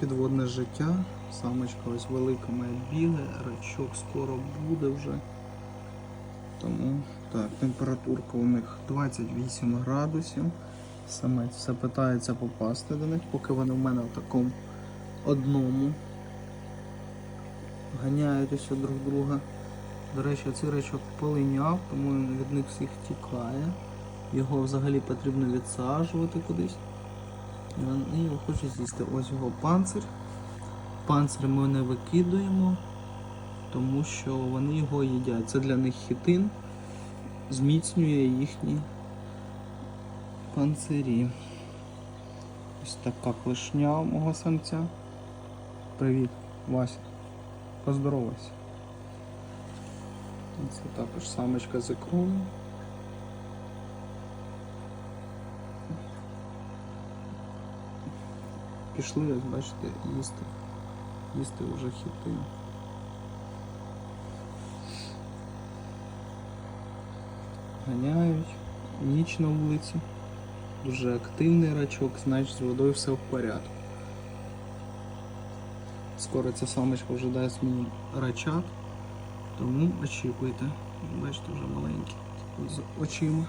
підводне життя. Самочка ось велика має біле, рачок скоро буде вже. Тому так, температурка у них 28 градусів. Самець все питається попасти до них, поки вони в мене в такому одному ганяють ось друг друга. До речі, цей речок полиняв, тому він від них всіх тікає. Його взагалі потрібно відсаджувати кудись. І його хочуть з'їсти. Ось його панцир. Панцир ми не викидуємо, тому що вони його їдять. Це для них хітин, зміцнює їхні панцирі. Ось така клешня у мого самця. Привіт, Вася. Поздоровайся. Це також самочка з ікрою. Пішли, ось бачите, їсти. Їсти вже хіти. Ганяють. Ніч на вулиці. Дуже активний рачок, значить з водою все в порядку. Скоро ця самочка вже дасть мені рачат, тому очікуйте. Бачите, вже маленький з очима.